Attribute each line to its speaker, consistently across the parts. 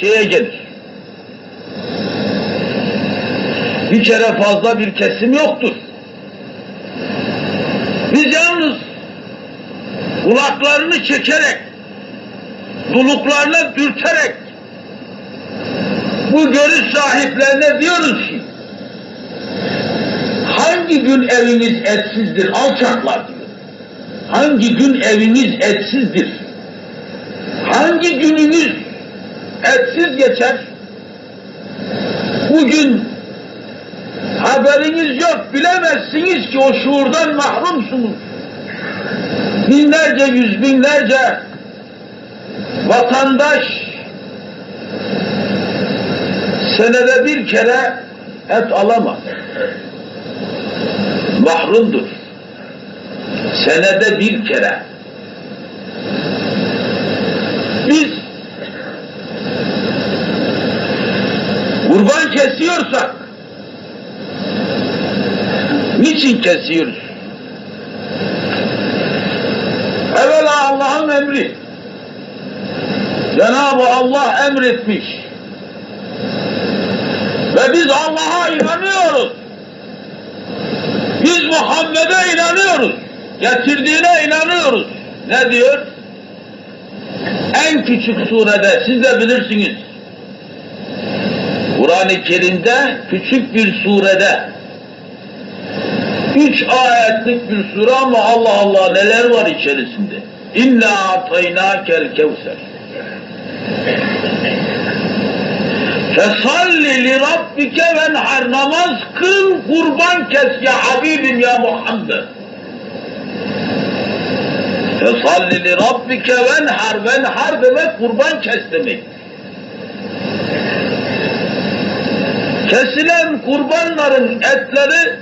Speaker 1: şeye gelir. Bir kere fazla bir kesim yoktur. Biz yalnız kulaklarını çekerek, duluklarına dürterek bu görüş sahiplerine diyoruz ki hangi gün eviniz etsizdir alçaklar diyor. Hangi gün eviniz etsizdir? Hangi gününüz etsiz geçer? Bugün haberiniz yok, bilemezsiniz ki o şuurdan mahrumsunuz. Binlerce, yüz binlerce vatandaş senede bir kere et alamaz. Mahrumdur. Senede bir kere. Biz kurban kesiyorsak niçin kesiyoruz? Evvela Allah'ın emri. Cenab-ı Allah emretmiş. Ve biz Allah'a inanıyoruz. Biz Muhammed'e inanıyoruz. Getirdiğine inanıyoruz. Ne diyor? En küçük surede siz de bilirsiniz. Kur'an-ı Kerim'de küçük bir surede üç ayetlik bir sure ama Allah Allah neler var içerisinde. İnna ataynakel kevser. Fesalli li rabbike venhar namaz kıl kurban kes ya Habibim ya Muhammed. Fesalli li rabbike venhar venhar demek kurban kes demek. Kesilen kurbanların etleri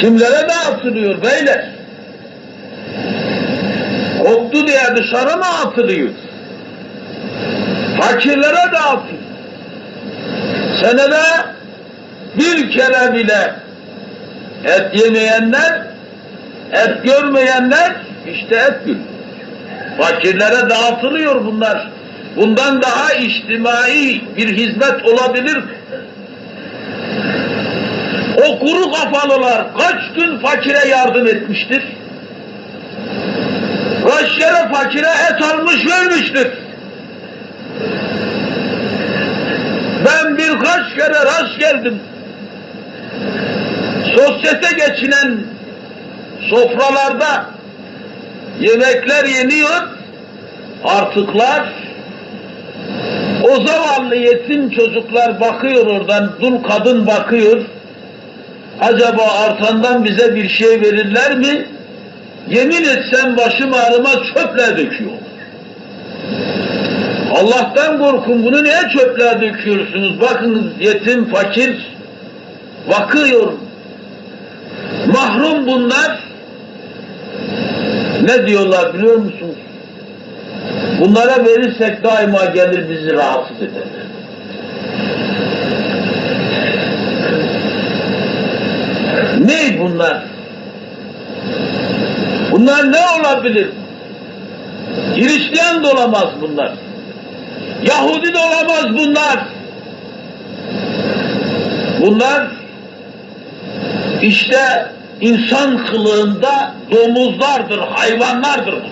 Speaker 1: kimlere dağıtılıyor beyler? Koktu diye dışarı mı atılıyor? Fakirlere dağıtıyor. Senede bir kere bile et yemeyenler, et görmeyenler işte et görüyor. Fakirlere dağıtılıyor bunlar. Bundan daha içtimai bir hizmet olabilir? O kuru kafalılar kaç gün fakire yardım etmiştir? Kaç kere fakire et almış vermiştir? Ben birkaç kere rast geldim. Sosyete geçinen sofralarda yemekler yeniyor, artıklar o zavallı yetim çocuklar bakıyor oradan, dul kadın bakıyor. Acaba artandan bize bir şey verirler mi? Yemin etsem başım ağrıma çöple döküyor. Allah'tan korkun bunu niye çöple döküyorsunuz? Bakınız yetim, fakir bakıyor. Mahrum bunlar. Ne diyorlar biliyor musunuz? Bunlara verirsek daima gelir bizi rahatsız ederler. Ne bunlar? Bunlar ne olabilir? Hristiyan da olamaz bunlar. Yahudi de olamaz bunlar. Bunlar işte insan kılığında domuzlardır, hayvanlardır bunlar.